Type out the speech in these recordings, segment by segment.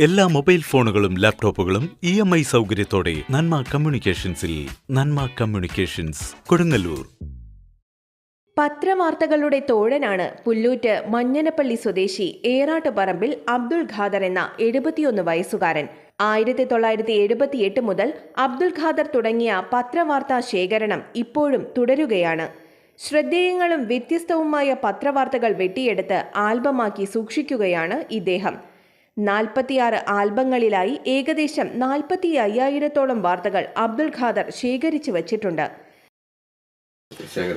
എല്ലാ മൊബൈൽ ഫോണുകളും ലാപ്ടോപ്പുകളും ഇ എം ഐ സൗകര്യത്തോടെ നന്മ കമ്മ്യൂണിക്കേഷൻസിൽ നന്മ കമ്മ്യൂണിക്കേഷൻസ് കൊടുങ്ങല്ലൂർ. പത്രവാർത്തകളുടെ തോഴനാണ് പുല്ലൂറ്റ് മഞ്ഞനപ്പള്ളി സ്വദേശി ഏറാട്ടുപറമ്പിൽ അബ്ദുൾ ഖാദർ എന്ന എഴുപത്തിയൊന്ന് വയസ്സുകാരൻ. ആയിരത്തി തൊള്ളായിരത്തി എഴുപത്തിയെട്ട് മുതൽ അബ്ദുൾ ഖാദർ തുടങ്ങിയ പത്രവാർത്താ ശേഖരണം ഇപ്പോഴും തുടരുകയാണ്. ശ്രദ്ധേയങ്ങളും വ്യത്യസ്തവുമായ പത്രവാർത്തകൾ വെട്ടിയെടുത്ത് ആൽബമാക്കി സൂക്ഷിക്കുകയാണ് ഇദ്ദേഹം. നാൽപ്പത്തിയാറ് ആൽബങ്ങളിലായി ഏകദേശം നാൽപ്പത്തി അയ്യായിരത്തോളം വാർത്തകൾ അബ്ദുൽ ഖാദർ ശേഖരിച്ചു വച്ചിട്ടുണ്ട്.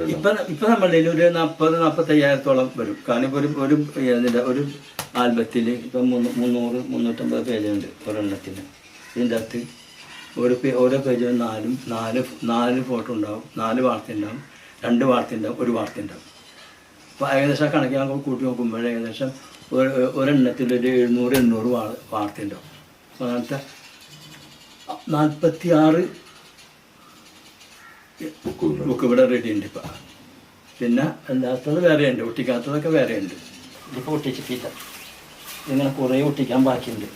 ഇപ്പൊ ഇപ്പൊ നമ്മളുടെ ഒരു നാൽപ്പത് നാൽപ്പത്തയ്യായിരത്തോളം വരും. കാരണം ഇപ്പൊ ഒരു ഒരു ഒരു ആൽബത്തിൽ ഇപ്പൊ മുന്നൂ- മുന്നൂറ് മുന്നൂറ്റമ്പത് പേജുണ്ട് ഒരെണ്ണത്തിന്. ഇതിന്റെ അകത്ത് ഒരു പേ ഓരോ പേജിലും നാലും നാല് നാല് ഫോട്ടോ ഉണ്ടാവും നാല് വാർത്ത ഉണ്ടാവും രണ്ട് വാർത്ത ഉണ്ടാവും ഒരു വാർത്ത ഉണ്ടാവും. അപ്പോൾ ഏകദേശം കണക്ക് ഞങ്ങൾ കൂട്ടി നോക്കുമ്പോൾ ഏകദേശം ഒരു ഒരെണ്ണത്തിൽ ഒരു എഴുന്നൂറ് എണ്ണൂറ് വാ വാർത്തയുണ്ടാവും. അപ്പോൾ അങ്ങനത്തെ നാൽപ്പത്തി ആറ് ബുക്ക് ഇവിടെ റെഡി ഉണ്ട് ഇപ്പം. പിന്നെ അല്ലാത്തത് വേറെ ഉണ്ട് ഒട്ടിക്കാത്തതൊക്കെ വേറെ ഉണ്ട്. ഇതിപ്പോൾ ഒട്ടിച്ചിട്ടില്ല. ഇതിങ്ങനെ കുറേ ഒട്ടിക്കാൻ ബാക്കിയുണ്ട്.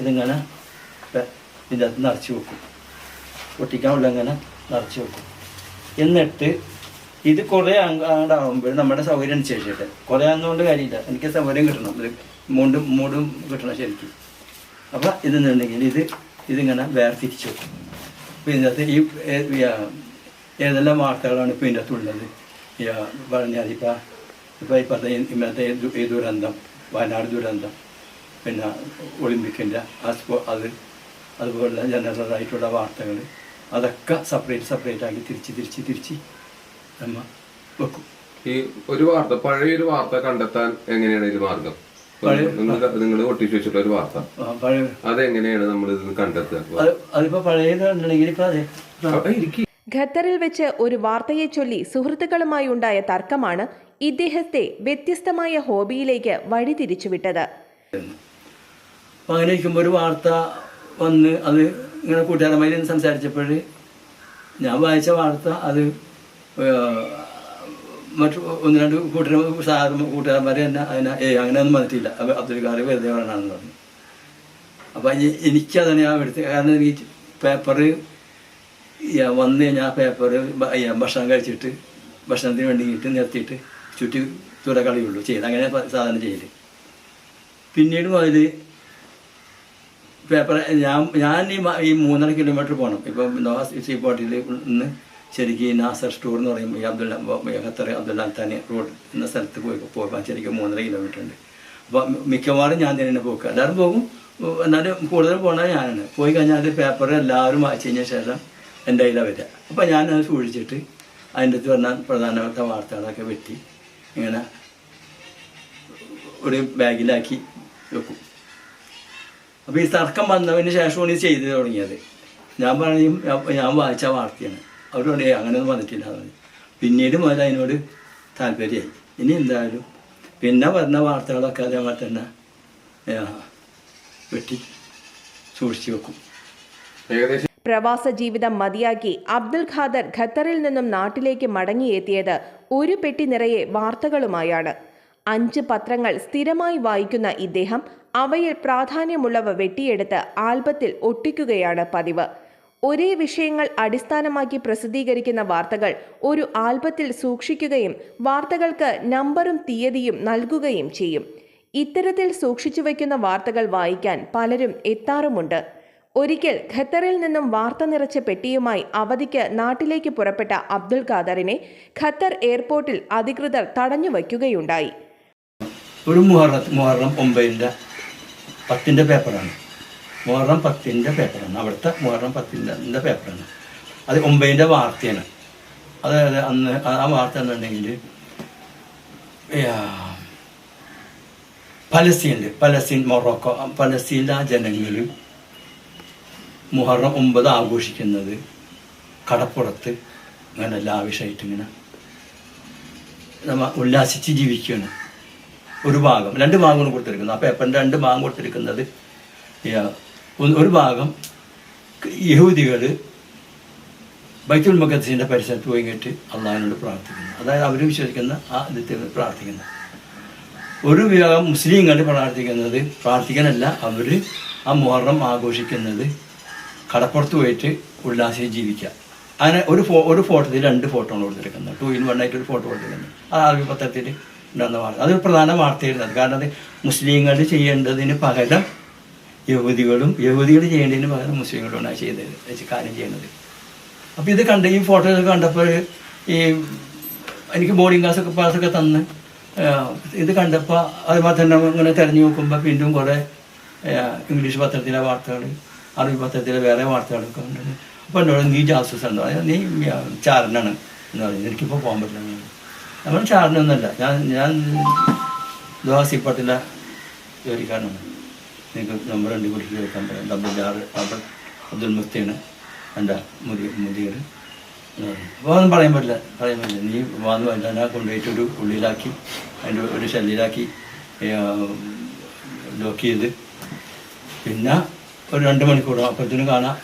ഇതിങ്ങനെ ഇതിനകത്ത് നിറച്ച് വെക്കും. ഒട്ടിക്കാനുള്ള ഇങ്ങനെ നിറച്ച് വെക്കും. എന്നിട്ട് ഇത് കുറെ അങ്ങാണ്ടാവുമ്പോൾ നമ്മുടെ സൗകര്യം അനുസരിച്ചിട്ട്. കുറെ ആകുന്നതുകൊണ്ട് കാര്യമില്ല എനിക്ക് സൗകര്യം കിട്ടണം. മൂണ്ടും മൂടും കിട്ടണം ശരിക്കും. അപ്പം ഇതെന്നുണ്ടെങ്കിൽ ഇത് ഇതിങ്ങനെ വേർതിരിച്ചു. വെക്കും ഇതിനകത്ത് ഈ ഏതെല്ലാം വാർത്തകളാണ് ഇപ്പോൾ ഇതിന്റെ അകത്തുള്ളത് പറഞ്ഞാൽ ഇപ്പം ഇപ്പോൾ ഇപ്പോഴത്തെ ഇന്നത്തെ ഈ ദുരന്തം വയനാട് ദുരന്തം പിന്നെ ഒളിമ്പിക്കിന്റെ അത് അതുപോലെ ജനറൽ ആയിട്ടുള്ള വാർത്തകൾ അതൊക്കെ സെപ്പറേറ്റ് സെപ്പറേറ്റ് ആക്കി തിരിച്ച് തിരിച്ച് തിരിച്ച് നമ്മൾ വെക്കും. ഈ ഒരു വാർത്ത പഴയൊരു വാർത്ത കണ്ടെത്താൻ എങ്ങനെയാണ് ഇത് മാർഗം? നിങ്ങൾ ഒട്ടിച്ചു വെച്ചിട്ടുള്ള ഒരു വാർത്ത. പഴയ അതെങ്ങനെയാണ് നമ്മൾ ഇത് കണ്ടെത്തുക? അത്. ഖത്തറിൽ വെച്ച് ഒരു വാർത്തയെ ചൊല്ലി സുഹൃത്തുക്കളുമായി ഉണ്ടായ തർക്കമാണ് ഇദ്ദേഹത്തെ വ്യത്യസ്തമായ ഹോബിയിലേക്ക് വഴിതിരിച്ചുവിട്ടത്. തിരിച്ചുവിട്ടത് അങ്ങനെ ഇരിക്കുമ്പോൾ ഒരു വാർത്ത വന്ന് അത് ഇങ്ങനെ കൂട്ടുകാരന്മാരും സംസാരിച്ചപ്പോൾ ഞാൻ വായിച്ച വാർത്ത അത് മറ്റു ഒന്ന് രണ്ട് കൂട്ടുകാർ സാറും കൂട്ടുകാരന്മാരെ തന്നെ അതിനെ ഏ അങ്ങനെയൊന്നും വന്നിട്ടില്ല. അത് അബ്ദുൽ ഖാദർ വെറുതെ പറയണമെന്ന് പറഞ്ഞു. അപ്പം എനിക്കതാണ് ഞാൻ എടുത്ത് കാരണം എനിക്ക് പേപ്പർ വന്ന് കഴിഞ്ഞാൽ പേപ്പർ ഭക്ഷണം കഴിച്ചിട്ട് ഭക്ഷണത്തിന് വേണ്ടിയിട്ട് നിർത്തിയിട്ട് ചുറ്റി തുറ കളിയുള്ളൂ. ചെയ്ത് അങ്ങനെ സാധാരണ ചെയ്യൽ. പിന്നീട് മുതൽ പേപ്പർ ഞാൻ ഞാൻ ഈ മൂന്നര കിലോമീറ്റർ പോകണം ഇപ്പം നോഹ സീ പോട്ടിൽ നിന്ന് ശരിക്കും ഈ നാസർ സ്റ്റോർ എന്ന് പറയും ഈ Abdullah Qatar Abdullah Thani road എന്ന സ്ഥലത്ത് പോയി പോകാൻ ശരിക്കും മൂന്നര കിലോമീറ്റർ ഉണ്ട്. അപ്പോൾ മിക്കവാറും ഞാൻ തന്നെ പോക്ക്. എല്ലാവരും പോകും. എന്നാലും കൂടുതൽ പോകണത് ഞാനാണ്. പോയി കഴിഞ്ഞാൽ പേപ്പർ എല്ലാവരും വായിച്ചു കഴിഞ്ഞ ശേഷം എന്റെ കയ്യിലാണ് വരിക. അപ്പോൾ ഞാനത് സൂക്ഷിച്ചിട്ട് അതിന്റെ അടുത്ത് പറഞ്ഞ പ്രധാനപ്പെട്ട വാർത്തകളൊക്കെ വെട്ടി ഇങ്ങനെ ഒരു ബാഗിലാക്കി വെക്കും. അപ്പോൾ ഈ തർക്കം വന്നതിന് ശേഷമാണ് ഇത് ചെയ്തു തുടങ്ങിയത്. ഞാൻ പറയും ഞാൻ- ഞാൻ വായിച്ച വാർത്തയാണ്. അവരോട് അങ്ങനെ അങ്ങനെയൊന്നും വന്നിട്ടില്ല പറഞ്ഞു. പിന്നീട് മുതൽ അതിനോട് താല്പര്യമായി. ഇനി എന്തായാലും പിന്നെ വരുന്ന വാർത്തകളൊക്കെ അതേപോലെ തന്നെ വെട്ടി സൂക്ഷിച്ചു വെക്കും. ഏകദേശം പ്രവാസ ജീവിതം മതിയാക്കി അബ്ദുൽ ഖാദർ ഖത്തറിൽ നിന്നും നാട്ടിലേക്ക് മടങ്ങിയെത്തിയത് ഒരു പെട്ടി നിറയെ വാർത്തകളുമായാണ്. അഞ്ച് പത്രങ്ങൾ സ്ഥിരമായി വായിക്കുന്ന ഇദ്ദേഹം അവയിൽ പ്രാധാന്യമുള്ളവ വെട്ടിയെടുത്ത് ആൽബത്തിൽ ഒട്ടിക്കുകയാണ് പതിവ്. ഒരേ വിഷയങ്ങൾ അടിസ്ഥാനമാക്കി പ്രസിദ്ധീകരിക്കുന്ന വാർത്തകൾ ഒരു ആൽബത്തിൽ സൂക്ഷിക്കുകയും വാർത്തകൾക്ക് നമ്പറും തീയതിയും നൽകുകയും ചെയ്യും. ഇത്തരത്തിൽ സൂക്ഷിച്ചു വയ്ക്കുന്ന വാർത്തകൾ വായിക്കാൻ പലരും എത്താറുമുണ്ട്. ഒരിക്കൽ ഖത്തറിൽ നിന്നും വാർത്ത നിറച്ച പെട്ടിയുമായി അവധിക്ക് നാട്ടിലേക്ക് പുറപ്പെട്ട അബ്ദുൽ ഖാദറിനെ ഖത്തർ എയർപോർട്ടിൽ അധികൃതർ തടഞ്ഞു വയ്ക്കുകയുണ്ടായി. ഒരു മുഹറം മുഹറം ഒമ്പതിന്റെ പത്തിന്റെ പേപ്പറാണ്. മുഹറം പത്തിന്റെ പേപ്പറാണ് അവിടുത്തെ മുഹറം പത്തിന്റെ പേപ്പറാണ് അത് ഒമ്പതിന്റെ വാർത്തയാണ്. അതായത് അന്ന് ആ വാർത്ത എന്നുണ്ടെങ്കിൽ പലസ്തീനുണ്ട് പലസ്തീൻ മൊറോക്കോ പലസ്തീന്റെ ആ ജനങ്ങൾ മുഹറം ഒമ്പത് ആഘോഷിക്കുന്നത് കടപ്പുറത്ത് ഇങ്ങനെ ലാവിഷായിട്ട് ഇങ്ങനെ ഉല്ലാസിച്ച് ജീവിക്കുകയാണ്. ഒരു ഭാഗം രണ്ട് ഭാഗമാണ് കൊടുത്തിരിക്കുന്നത് ആ പേപ്പറിന്റെ രണ്ട് ഭാഗം കൊടുത്തിരിക്കുന്നത് ഒരു ഭാഗം യഹൂദികൾ ബൈത്തുൽ മുഖദ്സിന്റെ പരിസരത്ത് പോയിട്ട് അള്ളാഹിനോട് പ്രാർത്ഥിക്കുന്നു. അതായത് അവർ വിശ്വസിക്കുന്ന ആ ഇതിൽ പ്രാർത്ഥിക്കുന്നു. ഒരു വിഭാഗം മുസ്ലിങ്ങൾ പ്രാർത്ഥിക്കുന്നത് പ്രാർത്ഥിക്കാനല്ല അവർ ആ മുഹറം ആഘോഷിക്കുന്നത് കടപ്പുറത്ത് പോയിട്ട് ഉല്ലാസിച്ച് ജീവിക്കുക. അങ്ങനെ ഒരു ഫോ ഒരു ഫോട്ടോയിൽ രണ്ട് ഫോട്ടോ ആണ് കൊടുത്തിരിക്കുന്നത് ടു ഇൻ വൺ ആയിട്ട് ഒരു ഫോട്ടോ കൊടുത്തിരിക്കുന്നത് ആ പത്രത്തിൽ ഉണ്ടാകുന്ന വാർത്ത. അതൊരു പ്രധാന വാർത്തയായിരുന്നു. കാരണം അത് മുസ്ലിങ്ങൾ ചെയ്യേണ്ടതിന് പകരം യഹൂദികളും യഹൂദികൾ ചെയ്യേണ്ടതിന് പകരം മുസ്ലിങ്ങളുമാണ് ചെയ്തത് കാര്യം ചെയ്യുന്നത്. അപ്പോൾ ഇത് കണ്ട് ഈ ഫോട്ടോ കണ്ടപ്പോൾ ഈ എനിക്ക് ബോർഡിംഗ് ക്ലാസ്സൊക്കെ പാസ്സൊക്കെ തന്ന് ഇത് കണ്ടപ്പോൾ അതുപോലെ തന്നെ ഇങ്ങനെ തിരഞ്ഞു നോക്കുമ്പോൾ വീണ്ടും കുറേ ഇംഗ്ലീഷ് പത്രത്തിലെ വാർത്തകൾ അറബി പത്രത്തിലെ വേറെ വാർത്തകളൊക്കെ ഉണ്ട് അപ്പോൾ എന്നോട് നീ ജാസൂസ് ഉണ്ടോ അതായത് നീ ചാരനാണ് എന്ന് പറയുന്നത് എനിക്കിപ്പോൾ പോകാൻ പറ്റില്ല നമ്മൾ ചാരനൊന്നുമല്ല. ഞാൻ ഞാൻ ദോസിപ്പട്ടിലെ ജോലിക്കാരനാണ്. നിങ്ങൾക്ക് നമ്പർ രണ്ട് കുറിച്ച് കേൾക്കാൻ പറയാം. ഡബിൾ ആറ് ഡബിൾ അബ്ദുൽ മുഫ്തിയാണ് എന്റെ മുതി മുതിയർ അപ്പോൾ ഒന്നും പറയാൻ പറ്റില്ല പറയാൻ പറ്റില്ല. നീ വന്ന് വല്ലാതെ കൊണ്ടുപോയിട്ട് ഒരു ഉള്ളിലാക്കി അതിന്റെ ഒരു ഷെല്ലിലാക്കി ലോക്ക് ചെയ്ത്. പിന്നെ ഒരു രണ്ട് മണിക്കൂർ അപ്പോഴത്തേനും കാണാം.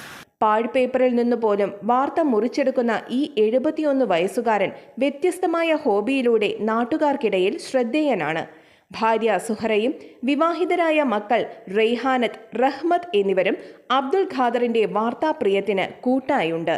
പാഴ്പേപ്പറിൽ നിന്ന് പോലും വാർത്ത മുറിച്ചെടുക്കുന്ന ഈ എഴുപത്തിയൊന്ന് വയസ്സുകാരൻ വ്യത്യസ്തമായ ഹോബിയിലൂടെ നാട്ടുകാർക്കിടയിൽ ശ്രദ്ധേയനാണ്. ഭാര്യ സുഹറയും വിവാഹിതരായ മക്കൾ റെയ്ഹാനത്ത് റഹ്മത്ത് എന്നിവരും അബ്ദുൽ ഖാദറിന്റെ വാർത്താപ്രിയത്തിന് കൂട്ടായുണ്ട്.